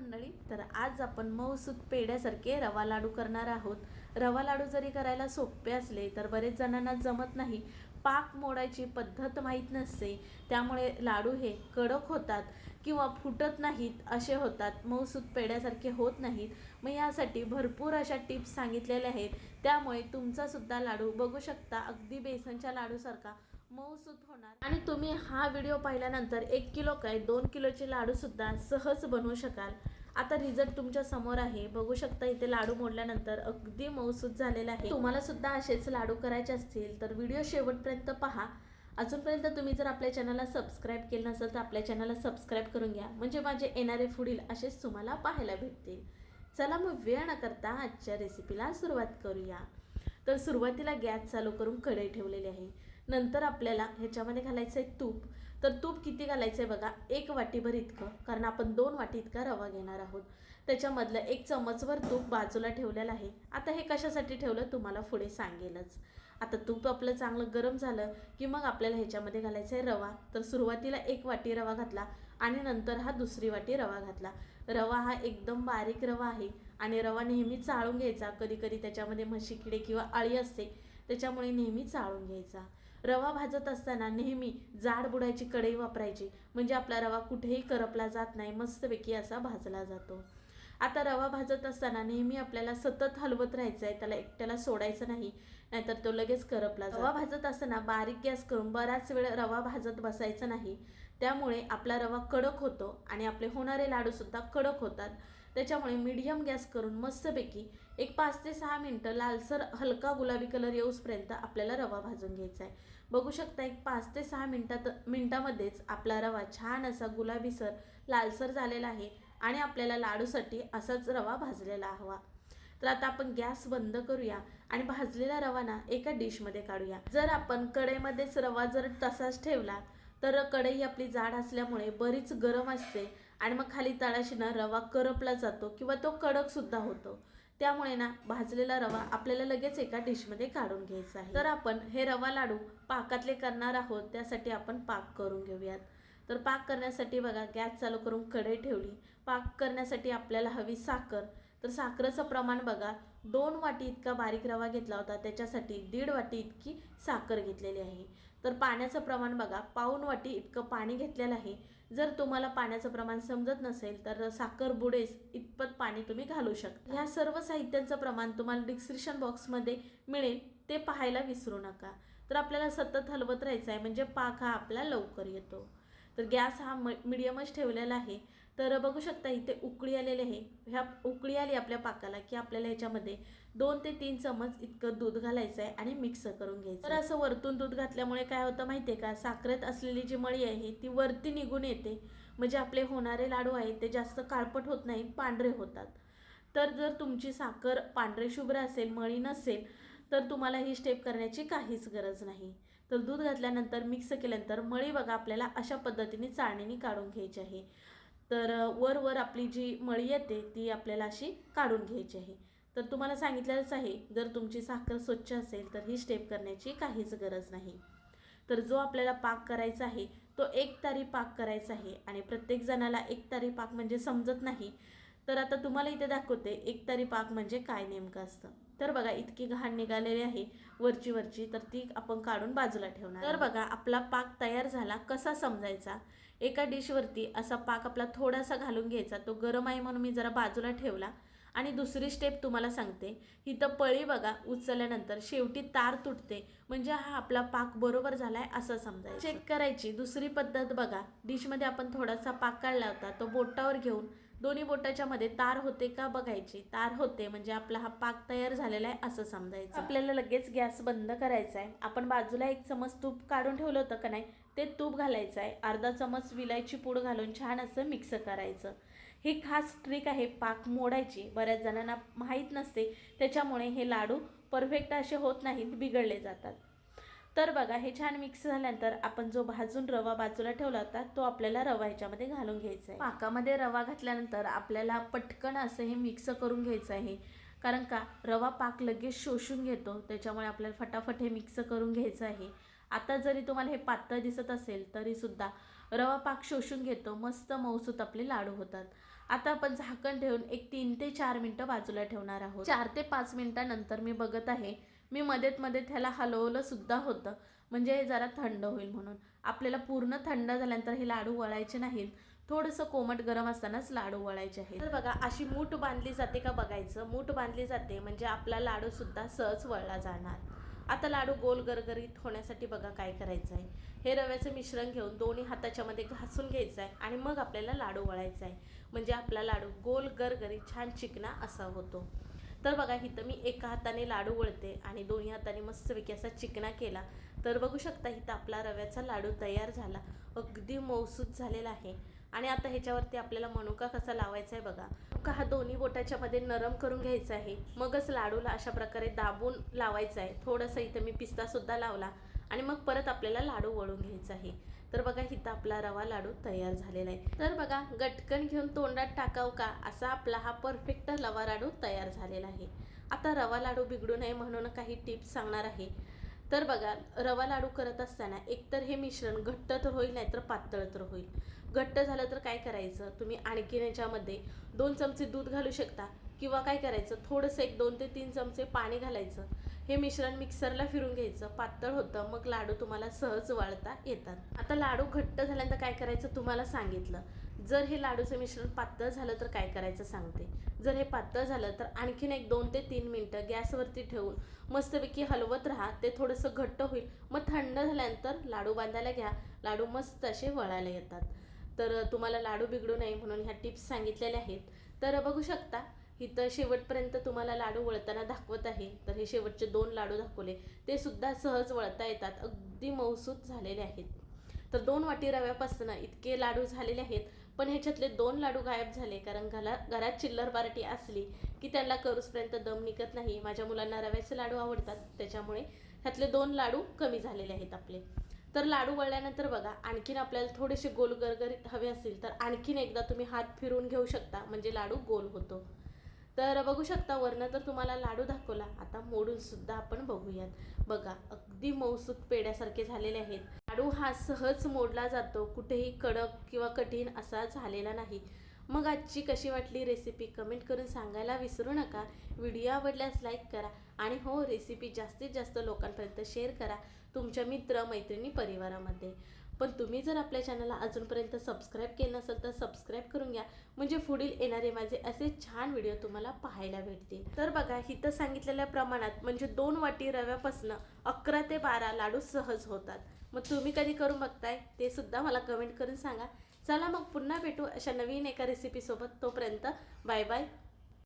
मंडळी तर आज आपण मऊसूत पेढ्यासारखे रवा लाडू करणार आहोत. रवा लाडू जरी करायला सोपे असले तर बरेच जणांना जमत नाही. पाक मोडायची पद्धत माहीत नसते. त्यामुळे लाडू हे कडक होतात किंवा फुटत नाहीत असे होतात. मऊसूत पेढ्यासारखे होत नाहीत. मग यासाठी भरपूर अशा टिप्स सांगितलेल्या आहेत. त्यामुळे तुमचासुद्धा लाडू बघू शकता. अगदी बेसनच्या लाडूसारखा मऊसूत होणार. आणि तुम्ही हा व्हिडिओ पाहिल्यानंतर एक किलो काय दोन किलोचे लाडू सुद्धा सहज बनवू शकाल. आता रिझल्ट तुमच्यासमोर आहे. बघू शकता इथे लाडू मोडल्यानंतर अगदी मऊसूत झालेला आहे. तुम्हाला सुद्धा असेच लाडू करायचे असतील तर व्हिडिओ शेवटपर्यंत पहा. अजूनपर्यंत तुम्ही जर आपल्या चॅनलला सबस्क्राईब केलं नसेल तर आपल्या चॅनलला सबस्क्राईब करून घ्या. म्हणजे माझे येणारे पुढील असेच तुम्हाला पाहायला भेटतील. चला मग वेळ न करता आजच्या रेसिपीला सुरुवात करूया. तर सुरुवातीला गॅस चालू करून कढई ठेवलेली आहे. नंतर आपल्याला ह्याच्यामध्ये घालायचं आहे तूप. तर तूप किती घालायचं आहे बघा एक वाटीभर इतकं कारण आपण दोन वाटी इतका रवा घेणार आहोत. त्याच्यामधलं एक चमचभर तूप बाजूला ठेवलेलं आहे. आता हे कशासाठी ठेवलं तुम्हाला पुढे सांगेलच. आता तूप आपलं चांगलं गरम झालं की मग आपल्याला ह्याच्यामध्ये घालायचं आहे रवा. तर सुरुवातीला एक वाटी रवा घातला आणि नंतर हा दुसरी वाटी रवा घातला. रवा हा एकदम बारीक रवा आहे आणि रवा नेहमी चाळून घ्यायचा. कधीकधी त्याच्यामध्ये म्हशी किडे किंवा अळी असते त्याच्यामुळे नेहमी चाळून घ्यायचा. रवा भाजत असताना नेहमी जाड बुडायची कढई वापरायची. म्हणजे आपला रवा कुठेही करपला जात नाही मस्तपैकी असा भाजला जातो. आता रवा भाजत असताना नेहमी आपल्याला सतत हलवत राहायचं आहे त्याला एकट्याला सोडायचं नाही नाहीतर तो लगेच करपला रवा भाजत असताना बारीक गॅस करून बराच वेळ रवा भाजत बसायचा नाही. त्यामुळे आपला रवा कडक होतो आणि आपले होणारे लाडूसुद्धा कडक होतात. त्याच्यामुळे मीडियम गॅस करून मस्तपैकी एक पाच ते सहा मिनटं लालसर हलका गुलाबी कलर येऊसपर्यंत आपल्याला रवा भाजून घ्यायचा आहे. बघू शकता एक पाच ते सहा मिनटात मिनटामध्येच आपला रवा छान असा गुलाबीसर लालसर झालेला आहे आणि आपल्याला लाडूसाठी असाच रवा भाजलेला हवा. तर आता आपण गॅस बंद करूया आणि भाजलेला रवा ना एका डिशमध्ये काढूया. जर आपण कडेमध्येच रवा जर तसाच ठेवला तर कढई आपली जाड असल्यामुळे बरीच गरम असते आणि मग खाली तळाशी ना रवा करपला जातो किंवा तो कडक सुद्धा होतो. त्यामुळे ना भाजलेला रवा आपल्याला लगेच एका डिशमध्ये काढून घ्यायचा आहे. तर आपण हे रवा लाडू पाकातले करणार आहोत त्यासाठी आपण पाक करून घेऊयात. तर पाक करण्यासाठी बघा गॅस चालू करून कढई ठेवली. पाक करण्यासाठी आपल्याला हवी साखर. तर साखरेचं प्रमाण बघा दोन वाटी इतका बारीक रवा घेतला होता त्याच्यासाठी दीड वाटी इतकी साखर घेतलेली आहे. तर पाण्याचं प्रमाण बघा पाऊन वाटी इतकं पाणी घेतलेलं आहे. जर तुम्हाला पाण्याचं प्रमाण समजत नसेल तर साखर बुडेस इतपत पाणी तुम्ही घालू शकता. ह्या सर्व साहित्यांचं प्रमाण तुम्हाला डिस्क्रिप्शन बॉक्समध्ये मिळेल ते पाहायला विसरू नका. तर आपल्याला सतत हलवत राहायचं आहे म्हणजे पाक हा आपला लवकर येतो. तर गॅस हा म मिडियमच ठेवलेला आहे. तर बघू शकता इथे उकळी आलेली आहे. ह्या उकळी आली आपल्या पाकाला की आपल्याला ह्याच्यामध्ये दोन ते तीन चमच इतकं दूध घालायचं आहे आणि मिक्स करून घ्यायचं तर असं वरतून दूध घातल्यामुळे काय होतं माहिती आहे का? साखरेत असलेली जी मळी आहे ती वरती निघून येते. म्हणजे आपले होणारे लाडू आहेत ते जास्त काळपट होत नाही पांढरे होतात. तर जर तुमची साखर पांढरे शुभ्र असेल मळी नसेल तर तुम्हाला ही स्टेप करण्याची काहीच गरज नाही. तर दूध घातल्यानंतर मिक्स केल्यानंतर मळी बघा आपल्याला अशा पद्धतीने चाळणीने काढून घ्यायची आहे. तर वर वर आपली जी मळी येते ती आपल्याला अशी काढून घ्यायची आहे. तर तुम्हाला सांगितलेलंच आहे जर तुमची साखर स्वच्छ असेल तर ही स्टेप करण्याची काहीच गरज नाही. तर जो आपल्याला पाक करायचा आहे तो एक तारी पाक करायचा आहे आणि प्रत्येक जणाला एक तारी पाक म्हणजे समजत नाही. तर आता तुम्हाला इथे दाखवते एक तारी पाक म्हणजे काय नेमकं असतं. तर बघा इतकी घाण निघालेली आहे वरची वरची तर ती आपण काढून बाजूला ठेवणार तर बघा आपला पाक तयार झाला कसा समजायचा? एका डिशवरती असा पाक आपला थोडासा घालून घ्यायचा. तो गरम आहे म्हणून मी जरा बाजूला ठेवला. आणि दुसरी स्टेप तुम्हाला सांगते. इथं पळी बघा उचलल्यानंतर शेवटी तार तुटते. म्हणजे हा आपला पाक बरोबर झालाय असं समजायचं. चेक करायची. दुसरी पद्धत बघा. डिशमध्ये आपण थोडासा पाक काढला होता. तो बोटावर घेऊन दोन्ही बोटाच्या मध्ये तार होते का बघायची. तार होते म्हणजे आपला हा पाक तयार झालेला आहे असं समजायचं. आपल्याला लगेच गॅस बंद करायचा आहे. आपण बाजूला एक चमच तूप काढून ठेवलं होतं का नाही? ते तूप घालायचं आहे. अर्धा चमच विलायची पूड घालून छान असं मिक्स करायचं. ही खास ट्रिक आहे पाक मोडायची. बऱ्याच जणांना माहीत नसते. त्याच्यामुळे हे लाडू परफेक्ट असे होत नाहीत बिघडले जातात. तर बघा हे छान मिक्स झाल्यानंतर आपण जो भाजून रवा बाजूला ठेवला होता तो आपल्याला रवा ह्याच्यामध्ये घालून घ्यायचा आहे. पाकामध्ये रवा घातल्यानंतर आपल्याला पटकन असं हे मिक्स करून घ्यायचं आहे. कारण का रवा पाक लगेच शोषून घेतो. त्याच्यामुळे आपल्याला फटाफट हे मिक्स करून घ्यायचं आहे. आता जरी तुम्हाला हे पातळ दिसत असेल तरी सुद्धा रवा पाक शोषून घेतो मस्त मऊसूत आपले लाडू होतात. आता आपण झाकण ठेवून एक तीन ते चार मिनटं बाजूला ठेवणार आहोत. चार ते पाच मिनिटानंतर मी बघत आहे. मी मध्येत मध्ये त्याला हलवलं सुद्धा होतं. म्हणजे हे जरा थंड होईल म्हणून. आपल्याला पूर्ण थंड झाल्यानंतर हे लाडू वळायचे नाहीत. थोडंसं कोमट गरम असतानाच लाडू वळायचे आहेत. तर बघा अशी मूठ बांधली जाते का बघायचं? मूठ बांधली जाते म्हणजे आपला लाडू सुद्धा सहज वळला जाणार. आता लाडू गोल गरगरीत होण्यासाठी बघा काय करायचं आहे. हे रव्याचं मिश्रण घेऊन दोन्ही हाताच्यामध्ये घासून घ्यायचं आहे आणि मग आपल्याला लाडू वळायचा आहे. म्हणजे आपला लाडू गोल गरगरीत छान चिकना असा होतो. तर बघा इथं मी एका हाताने लाडू वळते आणि दोन्ही हाताने मस्तपैकी असा चिकना केला. तर बघू शकता इथं आपला रव्याचा लाडू तयार झाला. अगदी मौसूद झालेला आहे. आणि आता ह्याच्यावरती आपल्याला मनुका कसा लावायचा आहे बघा. मनुका हा दोन्ही बोटाच्या मध्ये नरम करून घ्यायचा आहे. मगच लाडूला अशा प्रकारे दाबून लावायचा आहे. थोडंसं इथं मी पिस्तासुद्धा लावला आणि मग परत आपल्याला लाडू वळून घ्यायचा आहे. तर बघा इथं आपला रवा लाडू तयार झालेला आहे. तर बघा गटकन घेऊन तोंडात टाकाव का? असा आपला हा परफेक्ट रवा लाडू तयार झालेला आहे. आता रवा लाडू बिघडू नये म्हणून काही टिप्स सांगणार आहे. तर बघा रवा लाडू करत असताना एकतर हे मिश्रण घट्ट तर होईल नाहीतर पातळ तर होईल. घट्ट झालं तर काय करायचं? तुम्ही आणखीन याच्यामध्ये दोन चमचे दूध घालू शकता किंवा काय करायचं? थोडंसं एक दोन ते तीन चमचे पाणी घालायचं. हे मिश्रण मिक्सरला फिरून घ्यायचं. पातळ होतं मग लाडू तुम्हाला सहज वाळता येतात. आता लाडू घट्ट झाल्यानंतर काय करायचं? तुम्हाला सांगितलं. जर हे लाडूचं मिश्रण पातळ झालं तर काय करायचं सांगते. जर हे पातळ झालं तर आणखीन एक दोन ते तीन मिनटं गॅसवरती ठेवून मस्तपैकी हलवत राहा. ते थोडंसं घट्ट होईल. मग थंड झाल्यानंतर लाडू बांधायला घ्या. लाडू मस्त असे वळायला येतात. तर तुम्हाला लाडू बिघडू नये म्हणून ह्या टिप्स सांगितलेल्या आहेत. तर बघू शकता इथं शेवटपर्यंत तुम्हाला लाडू वळताना दाखवत आहे. तर हे शेवटचे दोन लाडू दाखवले. ते सुद्धा सहज वळता येतात. अगदी मौसूद झालेले आहेत. तर दोन वाटी रव्यापासून इतके लाडू झालेले आहेत. पण ह्याच्यातले दोन लाडू गायब झाले कारण घरा घरात चिल्लर पार्टी असली की त्यांना करूसपर्यंत दम निघत नाही. माझ्या मुलांना रव्याचे लाडू आवडतात त्याच्यामुळे ह्यातले दोन लाडू कमी झालेले आहेत आपले. तर लाडू वळल्यानंतर बघा आणखीन आपल्याला थोडेसे गोल गरगरीत हवे असतील तर आणखीन एकदा तुम्ही हात फिरून घेऊ शकता म्हणजे लाडू गोल होतो. तर बघू शकता वरनं तर तुम्हाला लाडू दाखवला. आता मोडूनसुद्धा आपण बघूयात. बघा अगदी मौसूत पेड्यासारखे झालेले आहेत. लाडू हा सहज मोडला जातो कुठेही कडक किंवा कठीण असा झालेला नाही. मग आजची कशी वाटली रेसिपी कमेंट करून सांगायला विसरू नका. व्हिडिओ आवडल्यास लाईक करा आणि हो रेसिपी जास्तीत जास्त लोकांपर्यंत शेअर करा. तुमच्या मित्र मैत्रिणी परिवारामध्ये. पण तुम्ही जर आपल्या चॅनलला अजूनपर्यंत सबस्क्राईब केलं नसेल तर सबस्क्राईब करून घ्या. म्हणजे पुढील येणारे माझे असे छान व्हिडिओ तुम्हाला पाहायला भेटतील. तर बघा इथं सांगितलेल्या प्रमाणात म्हणजे दोन वाटी रव्यापासनं अकरा ते बारा लाडू सहज होतात. मग तुम्ही कधी करून बघताय? ते सुद्धा मला कमेंट करून सांगा. चला मग पुन्हा भेटू अशा नवीन एका रेसिपीसोबत तोपर्यंत बाय बाय.